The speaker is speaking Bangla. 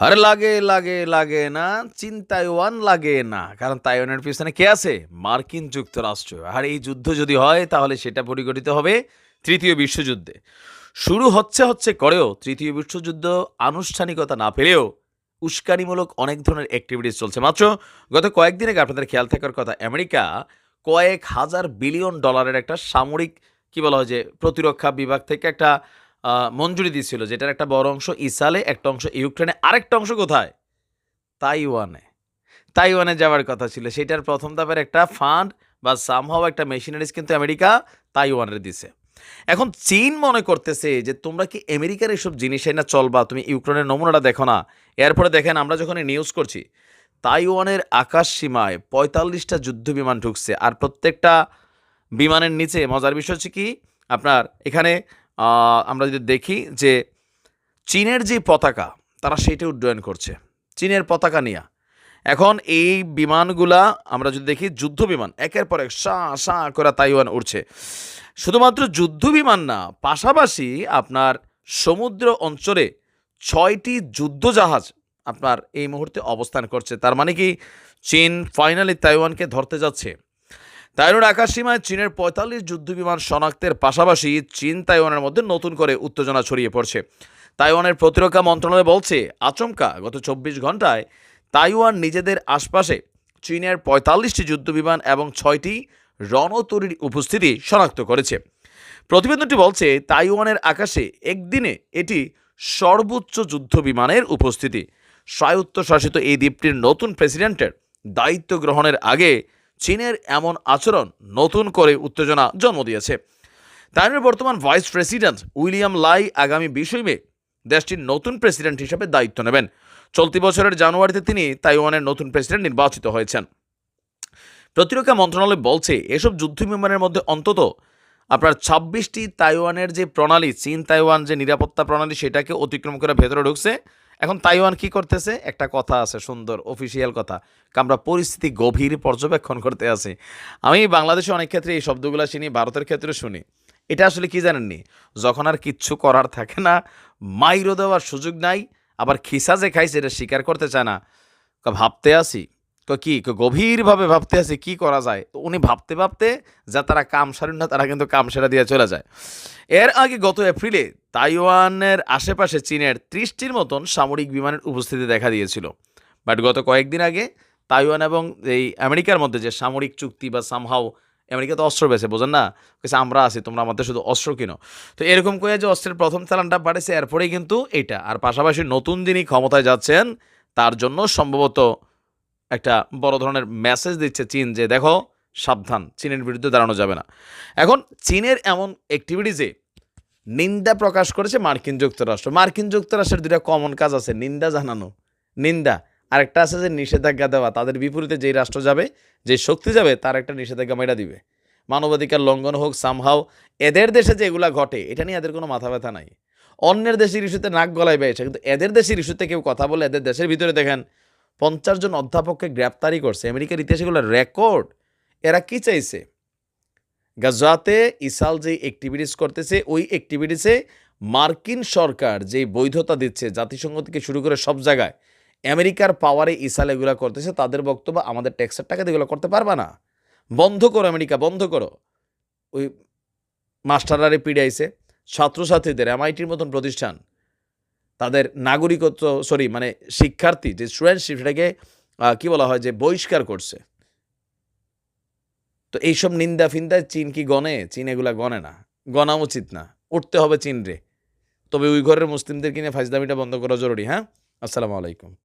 আরে লাগে লাগে লাগে না চিন্তায়ওয়ান লাগে না কারণ তাইওয়ানের পিছনে কে আছে মার্কিন যুক্তরাষ্ট্র আর এই যুদ্ধ যদি হয় তাহলে সেটা পরিগঠিত হবে তৃতীয় বিশ্বযুদ্ধে শুরু হচ্ছে হচ্ছে করেও তৃতীয় বিশ্বযুদ্ধ আনুষ্ঠানিকতা না পেলেও উস্কানিমূলক অনেক ধরনের অ্যাক্টিভিটিস চলছে মাত্র গত কয়েকদিন আগে আপনাদের খেয়াল থাকার কথা, আমেরিকা কয়েক হাজার বিলিয়ন ডলারের একটা সামরিক, কি বলা হয় যে, প্রতিরক্ষা বিভাগ থেকে একটা মঞ্জুরি দিয়েছিল, যেটার একটা বড় অংশ ইসালে, একটা অংশ ইউক্রেনে, আরেকটা অংশ কোথায়? তাইওয়ানে। তাইওয়ানে যাওয়ার কথা ছিল। সেটার প্রথম ধাপের একটা ফান্ড বা সামহাও একটা মেশিনারিজ কিন্তু আমেরিকা তাইওয়ানের দিছে। এখন চীন মনে করতেছে যে, তোমরা কি আমেরিকার এসব জিনিসে না চলবা? তুমি ইউক্রেনের নমুনাটা দেখো না। এরপরে দেখেন, আমরা যখন নিউজ করছি, তাইওয়ানের আকাশ সীমায় পঁয়তাল্লিশটা যুদ্ধ বিমান ঢুকছে। আর প্রত্যেকটা বিমানের নিচে মজার বিষয় হচ্ছে কি? আপনার এখানে আমরা যদি দেখি যে চীনের যে পতাকা, তারা সেটা উড্ডয়ন করছে। চীনের পতাকা নিয়ে। এখন এই বিমানগুলা, আমরা যদি দেখি যুদ্ধ বিমান, একের পর এক সা সা করে তাইওয়ান উঠছে শুধুমাত্র যুদ্ধ বিমান না, পাশাপাশি আপনার সমুদ্র অঞ্চলে ছয়টি যুদ্ধ জাহাজ আপনার এই মুহূর্তে অবস্থান করছে। তার মানে কি, চীন ফাইনালি তাইওয়ানকে ধরতে যাচ্ছে। তাইওয়ানের আকাশসীমায় চীনের পঁয়তাল্লিশ যুদ্ধ বিমান শনাক্তের পাশাপাশি চীন তাইওয়ানের মধ্যে নতুন করে উত্তেজনা ছড়িয়ে পড়ছে। তাইওয়ানের প্রতিরক্ষা মন্ত্রণালয় বলছে, আচমকা গত চব্বিশ ঘন্টায় তাইওয়ান নিজেদের আশপাশে চীনের পঁয়তাল্লিশটি যুদ্ধবিমান এবং ছয়টি রণতরীর উপস্থিতি শনাক্ত করেছে। প্রতিবেদনটি বলছে, তাইওয়ানের আকাশে একদিনে এটি সর্বোচ্চ যুদ্ধ বিমানের উপস্থিতি। স্বায়ত্তশাসিত এই দ্বীপটির নতুন প্রেসিডেন্টের দায়িত্ব গ্রহণের আগে চীনের এমন আচরণ নতুন করে উত্তেজনা জন্ম দিয়েছে। তাইওয়ানের বর্তমান ভাইস প্রেসিডেন্ট উইলিয়াম লাই আগামী বিশই মে দেশটির নতুন প্রেসিডেন্ট হিসেবে দায়িত্ব নেবেন। চলতি বছরের জানুয়ারিতে তিনি তাইওয়ানের নতুন প্রেসিডেন্ট নির্বাচিত হয়েছেন। প্রতিরক্ষা মন্ত্রণালয় বলছে, এসব যুদ্ধ বিমানের মধ্যে অন্তত আপনার ছাব্বিশটি তাইওয়ানের যে প্রণালী চীন তাইওয়ান যে নিরাপত্তা প্রণালী, সেটাকে অতিক্রম করে ভেতরে ঢুকছে। এখন তাইওয়ান কি করতেছে? একটা কথা আছে, সুন্দর অফিসিয়াল কথা। আমরা পরিস্থিতি গভীর পর্যবেক্ষণ করতে আছি। আমি বাংলাদেশে অনেক ক্ষেত্রে এই শব্দগুলো শুনি, ভারতের ক্ষেত্রে শুনি। এটা আসলে কি জানেননি? যখন আর কিচ্ছু করার থাকে না মাইরো দেওয়ার সুযোগ নাই, আবার খিসা যে খাইছে এটা স্বীকার করতে চায় না। ভাবতে আসি কি গভীরভাবে ভাবতে আসি কি করা যায়? তো উনি ভাবতে ভাবতে যা তারা কাম সারেন না, তারা কিন্তু কাম সেরা দিয়ে চলে যায়। এর আগে গত এপ্রিলে তাইওয়ানের আশেপাশে চীনের ত্রিশটির মতন সামরিক বিমানের উপস্থিতি দেখা দিয়েছিল। বাট গত কয়েকদিন আগে তাইওয়ান এবং এই আমেরিকার মধ্যে যে সামরিক চুক্তি বা সামহাও আমেরিকা তো অস্ত্র বেছে বোঝেন না? কেছে আমরা আছি, তোমরা আমাদের শুধু অস্ত্র কিনো। তো এরকম করে যে অস্ত্রের প্রথম চালানটা বাড়েছে এরপরেই কিন্তু এটা। আর পাশাপাশি নতুন যিনি ক্ষমতায় যাচ্ছেন, তার জন্য সম্ভবত একটা বড় ধরনের মেসেজ দিচ্ছে চীন যে, দেখো, সাবধান, চীনের বিরুদ্ধে দাঁড়ানো যাবে না। এখন চীনের এমন অ্যাক্টিভিটিজে নিন্দা প্রকাশ করেছে মার্কিন যুক্তরাষ্ট্র। মার্কিন যুক্তরাষ্ট্রের দুটা কমন কাজ আছে, নিন্দা জানানো, নিন্দা। আরেকটা আছে যে, নিষেধাজ্ঞা দেওয়া, তাদের বিপরীতে যেই রাষ্ট্র যাবে যে শক্তি যাবে, তার একটা নিষেধাজ্ঞা মেটা দিবে। মানবাধিকার লঙ্ঘন হোক সামহাও এদের দেশে যে এগুলা ঘটে, এটা নিয়ে এদের কোনো মাথা ব্যথা নাই। অন্যের দেশের ইস্যুতে নাক গলায় বেয়েছে কিন্তু এদের দেশের ইস্যুতে কেউ কথা বলে, এদের দেশের ভিতরে দেখেন পঞ্চাশ জন অধ্যাপককে গ্রেপ্তারি করছে। আমেরিকার ইতিহাসে রেকর্ড, এরা কি চাইছে? গাজাতে ইসাল যে অ্যাক্টিভিটিস করতেছে, ওই অ্যাক্টিভিটিসে মার্কিন সরকার যে বৈধতা দিচ্ছে, জাতিসংঘ থেকে শুরু করে সব জায়গায়, আমেরিকার পাওয়ারে ইসাল এগুলো করতেছে, তাদের বক্তব্য, আমাদের ট্যাক্সের টাকাতে এগুলো করতে পারবা না। বন্ধ করো আমেরিকা, বন্ধ করো। ওই মাস্টাররারে পিড়াইছে। ছাত্রছাত্রীদের এমআইটির মতন প্রতিষ্ঠান তাদের নাগরিকত্ব সরি মানে শিক্ষার্থী যে স্টুডেন্টশিপ সেটাকে কি বলা হয় যে বহিষ্কার করছে। তো এইসব নিন্দা ফিন্দা চীন কি গণে? চীন এগুলা গণে না। গণা উচিত না। উঠতে হবে চীন রে। তবে উইঘরের মুসলিমদের কিনে ফাইজদামিটা বন্ধ করা জরুরি হ্যাঁ? আসসালামু আলাইকুম।